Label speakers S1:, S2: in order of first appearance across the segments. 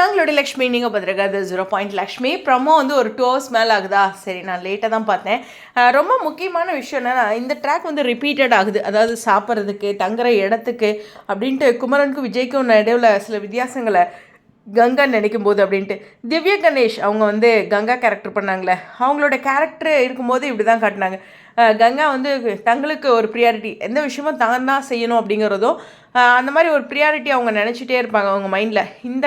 S1: நாங்களோட லக்ஷ்மி நீங்கள் பார்த்துருக்காது zero point Lakshmi. Promo வந்து ஒரு டூ ஹவர்ஸ் மேலே ஆகுதா? சரி நான் லேட்டாக தான் பார்த்தேன். ரொம்ப முக்கியமான விஷயம் என்னன்னா இந்த ட்ராக் வந்து ரிப்பீட்டட் ஆகுது. அதாவது சாப்பிட்றதுக்கு தங்குற இடத்துக்கு அப்படின்ட்டு குமரனுக்கும் விஜய்க்கும் நடுவில் சில வித்தியாசங்களை கங்கா நினைக்கும் போது அப்படின்ட்டு. திவ்யா கணேஷ் அவங்க வந்து கங்கா கேரக்டர் பண்ணாங்களே. அவங்களோட கேரக்டர் இருக்கும்போது இப்படி தான் காட்டினாங்க. கங்கா வந்து தங்களுக்கு ஒரு ப்ரியாரிட்டி எந்த விஷயமும் தான் தான் செய்யணும் அப்படிங்கிறதும் அந்த மாதிரி ஒரு ப்ரியாரிட்டி அவங்க நினச்சிட்டே இருப்பாங்க அவங்க மைண்டில் இந்த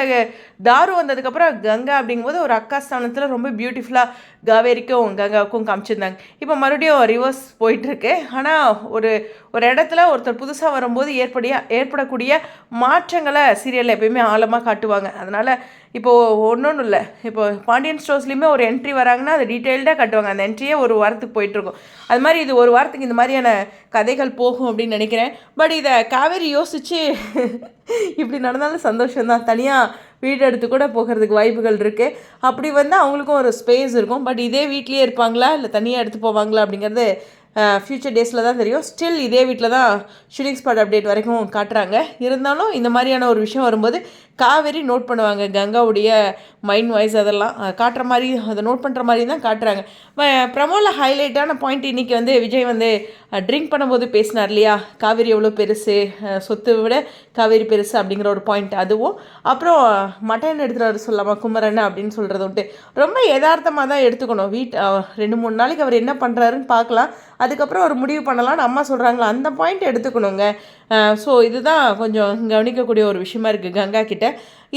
S1: தாரு வந்ததுக்கப்புறம் கங்கா அப்படிங்கும்போது ஒரு அக்கா ஸ்தானத்தில் ரொம்ப பியூட்டிஃபுல்லாக காவேரிக்கும் கங்காவுக்கும் காமிச்சிருந்தாங்க. இப்போ மறுபடியும் ரிவர்ஸ் போயிட்டுருக்கு. ஆனால் ஒரு ஒரு இடத்துல ஒருத்தர் புதுசாக வரும்போது ஏற்படிய ஏற்படக்கூடிய மாற்றங்களை சீரியலில் எப்பயுமே ஆழமாக காட்டுவாங்க. அதனால் இப்போது ஒன்றும் இல்லை. இப்போ பாண்டியன் ஸ்டோர்ஸ்லேயுமே ஒரு என்ட்ரி வராங்கன்னா அது டீட்டெயில்டாக காட்டுவாங்க. அந்த என்ட்ரியே ஒரு வாரத்துக்கு போயிட்டுருக்கும் அது மாதிரி இது ஒரு வாரத்துக்கு இந்த மாதிரியான கதைகள் போகும் அப்படின்னு நினைக்கிறேன். பட் இதை காவேரி யோசித்து இப்படி நடந்தாலும் சந்தோஷம்தான். தனியாக வீடு எடுத்து கூட போகிறதுக்கு வாய்ப்புகள் இருக்குது அப்படி வந்து அவங்களுக்கும் ஒரு ஸ்பேஸ் இருக்கும். பட் இதே வீட்லேயே இருப்பாங்களா? இல்லை தனியாக எடுத்து போவாங்களா? அப்படிங்கிறது ஃப்யூச்சர் டேஸில் தான் தெரியும். ஸ்டில் இதே வீட்டில் தான் ஷூட்டிங் ஸ்பாட் அப்டேட் வரைக்கும் காட்டுறாங்க. இருந்தாலும் இந்த மாதிரியான ஒரு விஷயம் வரும்போது காவேரி நோட் பண்ணுவாங்க. கங்காவுடைய மைண்ட் வாய்ஸ் அதெல்லாம் காட்டுற மாதிரி அதை நோட் பண்ணுற மாதிரி தான் காட்டுறாங்க. ப்ரமோவில் ஹைலைட்டான பாயிண்ட் இன்றைக்கி வந்து விஜய் வந்து ட்ரிங்க் பண்ணும்போது பேசினார் இல்லையா? காவேரி எவ்வளோ பெருசு சொத்து சொத்தை விட காவேரி பெருசு அப்படிங்கிற ஒரு பாயிண்ட் அதுவும். அப்புறம் மட்டன் எடுத்துகிட்டு சொல்லாமா குமரன் அப்படின்னு சொல்கிறது வந்துட்டு ரொம்ப யதார்த்தமாக தான் எடுத்துக்கணும். வீட் ரெண்டு மூணு நாளைக்கு அவர் என்ன பண்ணுறாருன்னு பார்க்கலாம். அதுக்கப்புறம் ஒரு முடிவு பண்ணலாம்னு அம்மா சொல்கிறாங்களா அந்த பாயிண்ட் எடுத்துக்கணுங்க. ஸோ இதுதான் கொஞ்சம் கவனிக்கக்கூடிய ஒரு விஷயமா இருக்குது கங்கா கிட்ட.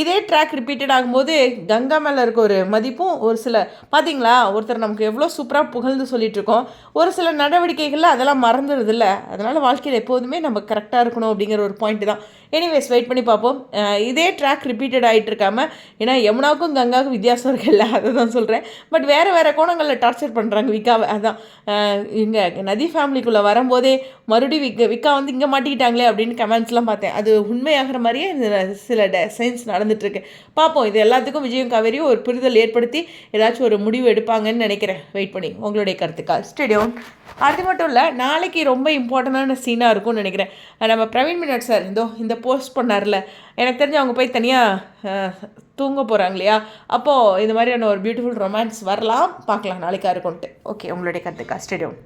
S1: இதே ட்ராக் ரிப்பீட்டட் ஆகும்போது கங்கா மேலே இருக்க ஒரு மதிப்பும் ஒரு சில பார்த்தீங்களா ஒருத்தர் நமக்கு எவ்வளோ சூப்பராக புகழ்ந்து சொல்லிட்டு இருக்கோம். ஒரு சில நடவடிக்கைகளில் அதெல்லாம் மறந்துடுதில்ல அதனால் வாழ்க்கையில் எப்போதுமே நம்ம கரெக்டாக இருக்கணும் அப்படிங்கிற ஒரு பாயிண்ட் தான். எனிவேஸ் வெயிட் பண்ணி பார்ப்போம். இதே ட்ராக் ரிப்பீட்டட் ஆகிட்டு இருக்காமல் ஏன்னா யமுனாவுக்கும் கங்காவுக்கும் வித்தியாசம் இருக்குல்ல அதை தான் சொல்கிறேன் பட் வேறு வேறு கோணங்களில் டார்ச்சர் பண்ணுறாங்க விக்காவை அதான். இங்கே நதி ஃபேமிலிக்குள்ளே வரும்போதே மறுபடியும் விக்க விக்கா வந்து இங்கே மாட்டிக்கிட்டாங்களே அப்படின்னு கமெண்ட்ஸ்லாம் பார்த்தேன். அது உண்மையாகிற மாதிரியே இந்த சில சயின்ஸ் நடந்துகிட்ருக்கு பார்ப்போம். இது எல்லாத்துக்கும் விஜயும் காவேரியும் ஒரு புரிதல் ஏற்படுத்தி ஏதாச்சும் ஒரு முடிவு எடுப்பாங்கன்னு நினைக்கிறேன். வெயிட் பண்ணி உங்களுடைய கருத்துக்கள். ஸ்டேடியோ அது மட்டும் இல்லை நாளைக்கு ரொம்ப இம்பார்ட்டண்டான சீனாக இருக்கும்னு நினைக்கிறேன். நம்ம பிரவீன் மினாட் சார் இந்தோ இந்த போஸ்ட் பண்ணார்ல. எனக்கு தெரிஞ்சு அவங்க போய் தனியாக தூங்க போகிறாங்க இல்லையா அப்போது இந்த மாதிரியான ஒரு பியூட்டிஃபுல் ரொமான்ஸ் வரலாம். பார்க்கலாம். நாளைக்காக இருக்கும்ன்ட்டு ஓகே உங்களுடைய கருத்துக்கா? ஸ்டேடியம்